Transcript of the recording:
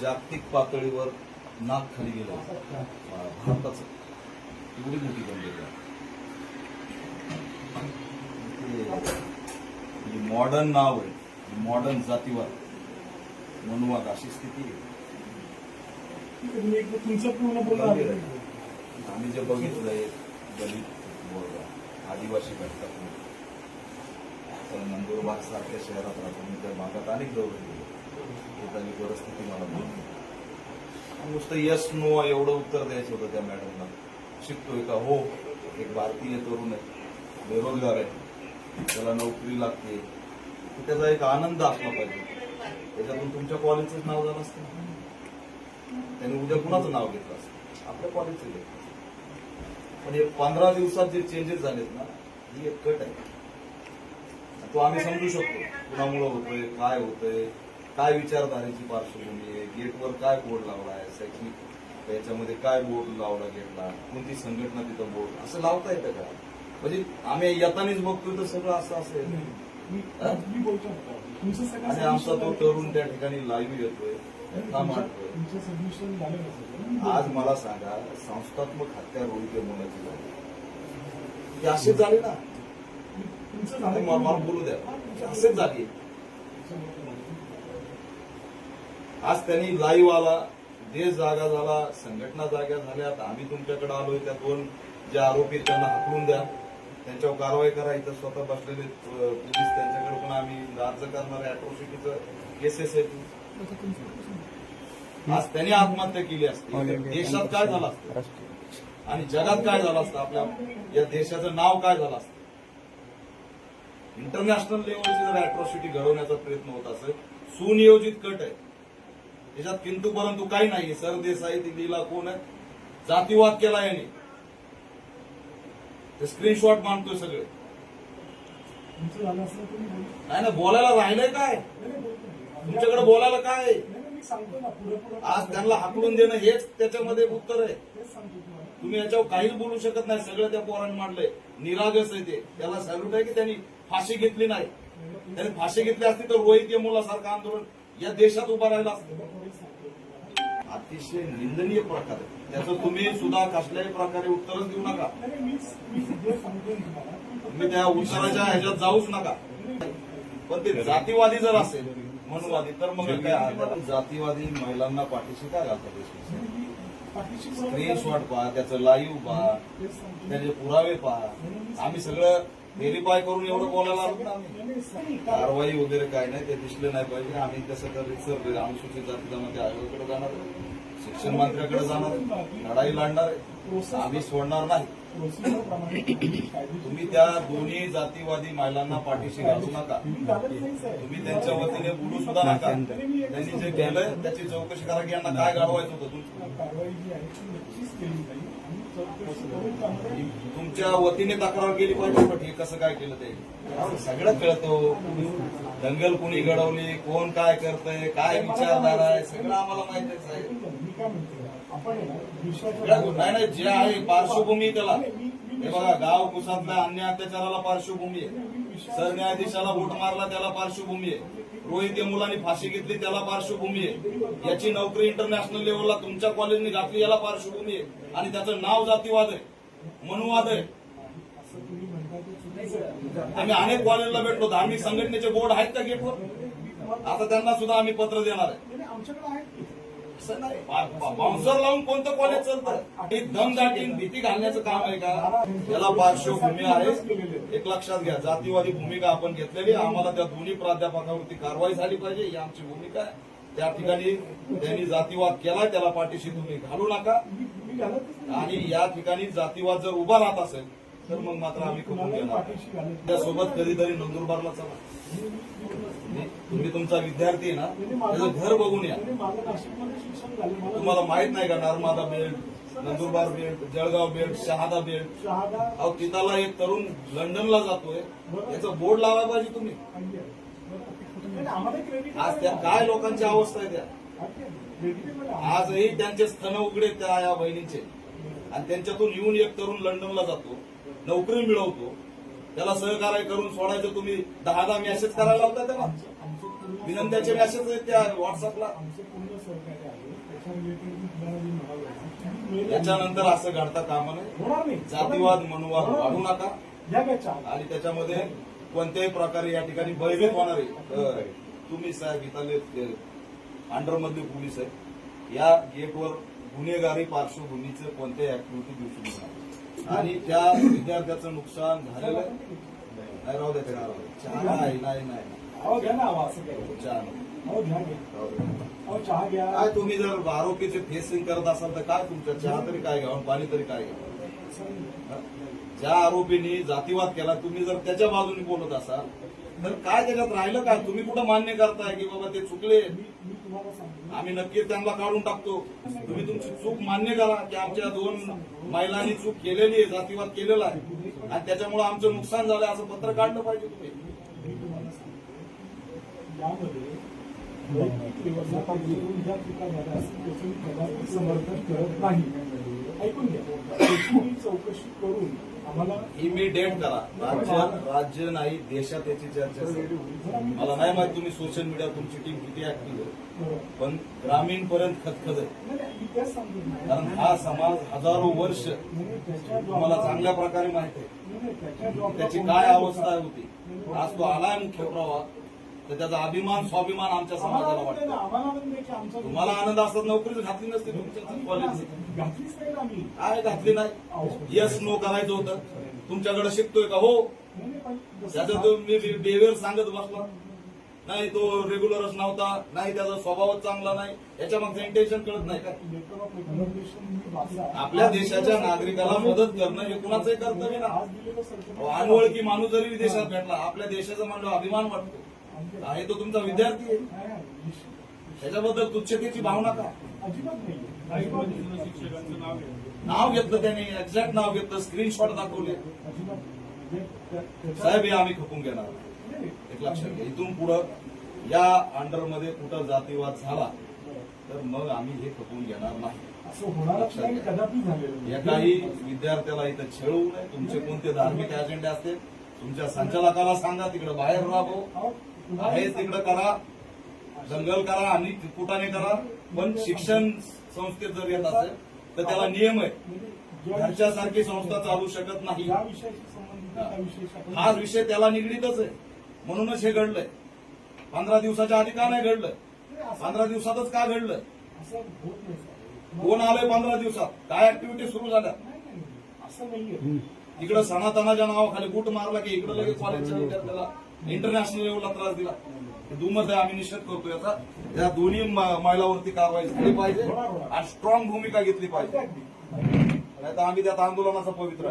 जागतिक पातळीवर नाक खाली गेलं भारताचं. एवढी मोठी बनलेली आहे. मॉडर्न नाव आहे मॉडर्न जातीवाद मनुवाद अशी स्थिती आहे. तुमचं पूर्ण बोलणं आम्ही जे बघितलंय दलित वर्ग आदिवासी घटकातून तर नंदुरबार सारख्या शहरात राहतो मी त्या भागात अनेक दौरे गेले परिस्थिती मला माहिती नुसतं यस नो एवढं उत्तर द्यायचं होतं त्या मॅडमना शिकतोय का? हो. एक भारतीय तरुण आहे. बेरोजगार आहे. त्याला नोकरी लागते. त्याचा एक आनंद असला पाहिजे. त्याच्यातून तुमच्या कॉलेजचंच नाव झालं असतं. त्याने उद्या कुणाचं नाव घेतलं असतं? आपल्या कॉलेजचं घेतलं पण हे पंधरा दिवसात जे चेंजेस झालेत ना ही एक कट आहे. तो आम्ही समजू शकतो. कुणामुळं होतोय काय होतंय. काय विचारधारेची पार्श्वभूमी आहे? गेटवर काय बोर्ड लावला आहे? शैक्षणिक याच्यामध्ये काय बोर्ड लावला गेटला? कोणती संघटना तिथं बोर्ड असं लावता येतं का? म्हणजे आम्ही येतानीच बघतोय तर सगळं असं असेल. आणि आमचा तो तरुण त्या ठिकाणी लाईव्ह येतोय? आज मला सांगा संस्थात्मक हत्या रोहित मुलाची झाली. असेच झाले ना? मला बोलू द्या. असेच झाले. आज त्यांनी लाईव्ह आला देश जागा झाला संघटना जाग्या झाल्यात आम्ही तुमच्याकडे आलोय त्या दोन जे आरोपी त्यांना हाकलून द्या. त्यांच्यावर कारवाई करा इथं स्वतः बसलेले पोलीस त्यांच्याकडे पण आम्ही अर्ज करणारे अॅट्रॉसिटीचं केसेस आहेत आज त्यांनी आत्महत्या केली असती. देशात काय झालं असतं? आणि जगात काय झालं असतं? आपल्या या देशाचं नाव काय झालं असतं? इंटरनॅशनल लेवलची जर अॅट्रॉसिटी घडवण्याचा प्रयत्न होत असेल सुनियोजित कट आहे. त्याच्यात किंतु परंतु काही नाही सरदेसाई दिल्लीला कोण आहे? जातीवाद केला याने. ते स्क्रीनशॉट मानतोय सगळे. नाही ना बोलायला राहिलंय काय. तुमच्याकडे बोलायला काय? आज त्यांना हाकलून देणं हेच त्याच्यामध्ये उत्तर आहे. तुम्ही याच्यावर काहीच बोलू शकत नाही. सगळं त्या पोरांनी मांडलंय. निरागस आहे ते. त्याला सॅल्यूट आहे की त्यांनी फाशी घेतली नाही? त्यांनी फाशी घेतली असती तर रोहित मुलासारखं आंदोलन. या देशात उभा राहिला असतं. अतिशय निंदनीय प्रकार आहे. त्याचं तुम्ही सुद्धा कसल्याही प्रकारे उत्तरच देऊ नका. तुम्ही त्या उत्तराच्या ह्याच्यात जाऊच नका. पण ते जातीवादी जर असेल मनुवादी तर मग काय जातीवादी महिलांना पाठीशी काय घालतात स्क्रीनशॉट पहा त्याचं लाईव्ह पहा त्याचे पुरावे पहा आम्ही सगळं व्हेरीफाय करून एवढं बोलायला आलो ना आम्ही. कारवाई वगैरे काय नाही ते दिसले नाही पाहिजे. आम्ही तसं तर सर अनुसूचित जाती जमाती आयोगाकडे जाणार. शिक्षण मंत्र्याकडे जाणार लढाई लढणार आम्ही सोडणार नाही. तुम्ही त्या दोन्ही जातीवादी महिलांना पाठीशी घालू नका. तुम्ही त्यांच्या वतीने बोलू सुद्धा नका. त्यांनी जे केलंय त्याची चौकशी करा की यांना काय गाडवायचं होतं तुमच्या वतीने तक्रार केली पाहिजे पण हे कसं काय केलं ते? सगळं कळतो हो. दंगल कुणी घडवली कोण काय करतंय काय विचारधारा आहे सगळं आम्हाला माहितीच आहे. मी काय आपण आहे ना, नाही नाही जे आहे पार्श्वभूमी त्याला. हे बघा गाव कुसातल्या अन्य अत्याचाराला पार्श्वभूमी आहे. सरन्यायाधीशाला बोट मारला त्याला पार्श्वभूमी आहे. रोहित या मुलांनी फाशी घेतली त्याला पार्श्वभूमी आहे. याची नोकरी इंटरनॅशनल लेवलला तुमच्या कॉलेजने घातली याला पार्श्वभूमी आहे. आणि त्याचं नाव जातीवाद आहे. मनुवाद आहे. आम्ही अनेक कॉलेजला भेटलो धार्मिक संघटनेचे बोर्ड आहेत त्या गेटवर आता त्यांना सुद्धा आम्ही पत्र देणार आहे आमच्याकडे आहे. बाउन्सर लावून कोणतं कॉलेज चालतं? हे दमदाटी भीती घालण्याचं काम आहे का? याला पार्श्वभूमी आहे. एक लक्षात घ्या जातीवादी भूमिका आपण घेतलेली आम्हाला त्या दोन्ही प्राध्यापकावरती कारवाई झाली पाहिजे. ही आमची भूमिका आहे. त्या ठिकाणी त्यांनी जातीवाद केला त्याला पाठीशी तुम्ही घालू नका. आणि या ठिकाणी जातीवाद जर उभा राहत असेल तर मग मात्र आम्ही करून घेणार? त्यासोबत कधीतरी नंदुरबारला चला. तुम्ही तुमचा विद्यार्थी आहे ना त्याचं घर बघून या. तुम्हाला माहीत नाही. का Narmada belt Nandurbar belt Jalgaon belt Shahada belt? Shahada अहो तिथला एक तरुण लंडनला जातोय याचं बोर्ड लावायला पाहिजे तुम्ही. पाहिजे. बरं, नाही, आम्हाला क्रेडिट आज त्या काय लोकांची अवस्था आहे त्या? आजही त्यांचे स्तन उघडे त्या या बहिणींचे. आणि त्यांच्यातून येऊन एक तरुण लंडनला जातो नोकरी मिळवतो. त्याला सहकार्य करून सोडायचं तुम्ही दहा दहा मेसेज करायला लावता त्याला? विनंत्याचे मेसेज आहेत त्या व्हॉट्सअपला आमचं पूर्ण सहकार्य आहे त्याच्या रिलेटेड मी तुम्हाला जे म्हणालो याच्यानंतर असं घडता कामा नये. नाही. जातीवाद मनुवाद वाढू. नका. आणि त्याच्यामध्ये कोणत्याही प्रकारे या ठिकाणी भयभीत होणारे अ, तुम्ही साहेब इथले अंडर मधले पोलीस आहेत. या गेटवर गुन्हेगारी पार्श्वभूमीचे कोणत्याही ऍक्टिव्हिटी नका आणि त्या विद्यार्थ्याचं नुकसान झालेलं आहे. नाही राहू द्या ते राहू द्या. चहा नाही नाही घ्या ना काय चहा घ्या घ्या. घ्या तुम्ही जर आरोपीचे फेसिंग करत असाल तर काय तुमच्या चहा तरी काय घ्यावं पाणी तरी काय नाही. ज्या आरोपींनी जातीवाद केला तुम्ही जर त्याच्या बाजूने बोलत असाल तर काय त्याच्यात राहिलं काय तुम्ही कुठं मान्य करताय की बाबा ते चुकले? आम्ही नक्की त्यांना काढून टाकतो. तुम्ही तुमची चूक मान्य करा की आमच्या दोन महिलांनी चूक केलेली आहे जातीवाद केलेला आहे. आणि त्याच्यामुळे आमचं नुकसान झालं असं पत्र काढलं पाहिजे तुम्ही. यामध्ये समर्थन करत नाही. ऐकून घ्या. त्याची चौकशी करून आम्हाला इमिडिएट करा. राज्य राज्य नाही देशात याची चर्चा. मला नाही माहीत तुम्ही सोशल मीडिया तुमची टीम किती ऍक्टिव्ह आहे. बरोबर. पण ग्रामीण पर्यंत खतखत आहे. नाही, नाही, मी तेच सांगतो ना. कारण हा समाज हजारो वर्ष नाही, नाही, त्याच्या तुम्हाला जॉबला- चांगल्या प्रकारे माहिती आहे. नाही, नाही, त्याच्या जॉबला त्याची काय अवस्था होती? आज तो आलाय मुख्य प्रवाहात तर त्याचा अभिमान स्वाभिमान आमच्या समाजाला वाटतो. तुम्हाला आनंद असत नोकरीच घातली नसती तुमच्या काय घातली नाही. यस नो करायचं होतं. तुमच्याकडे शिकतोय का? हो. त्याचं तुम्ही बिहेवियर सांगत बसला. नाही तो रेग्युलरच नव्हता. नाही त्याचा स्वभावच चांगला नाही. याच्या मग इंटेन्शन कळत नाही का? मी. आपल्या देशाच्या नागरिकाला मदत करणं हे कुणाचंही कर्तव्य ना अनवळखी माणूस जरी विदेशात भेटला आपल्या देशाचा म्हणलं अभिमान वाटतो. आहे तो तुमचा विद्यार्थी आहे. त्याच्याबद्दल तुच्छतेची भावना का? अजिबात नाही अजिबात नाही. शिक्षकांचं नाव आहे. नाव घेतलं त्याने एक्झॅक्ट नाव घेतलं स्क्रीनशॉट दाखवले. साहेब हे आम्ही खपून घेणार. एक लक्षात घ्या इथून पुढं या अंडरमध्ये कुठं जातीवाद झाला तर मग आम्ही हे खपून घेणार नाही. असं होणारच नाही कदापि झालेलं नाही. एकाही विद्यार्थ्याला इथं छेळवू नये. तुमचे कोणते धार्मिक अजेंडे असतील तुमच्या संचालकाला सांगा तिकडे बाहेर राबो. आहे तिकडे करा. दंगल करा आणि कुटाने करा. पण शिक्षण संस्थेत जर येत असेल तर त्याला नियम आहे. घरच्यासारखी संस्था चालू शकत नाही. हा. विषय त्याला निगडीतच आहे. म्हणूनच हे घडलंय. पंधरा दिवसाच्या आधी का नाही घडलं? नाही, पंधरा दिवसातच का घडलं? असं होत नाही साहेब. कोण आलंय पंधरा दिवसात? काय ऍक्टिव्हिटी सुरू झाल्या? नाही, नाही, असं नाहीये. इकडं सनातनाच्या नावाखाली बूट मारला की इकडे लगेच कॉलेजच्या विद्यार्थ्याला इंटरनॅशनल लेवलला त्रास दिला. दुमत आम्ही निषेध करतो याचा. या दोन्ही महिलावरती कारवाई झाली पाहिजे आणि स्ट्रॉंग भूमिका घेतली पाहिजे. नाही तर आम्ही त्यात आंदोलनाचा पवित्र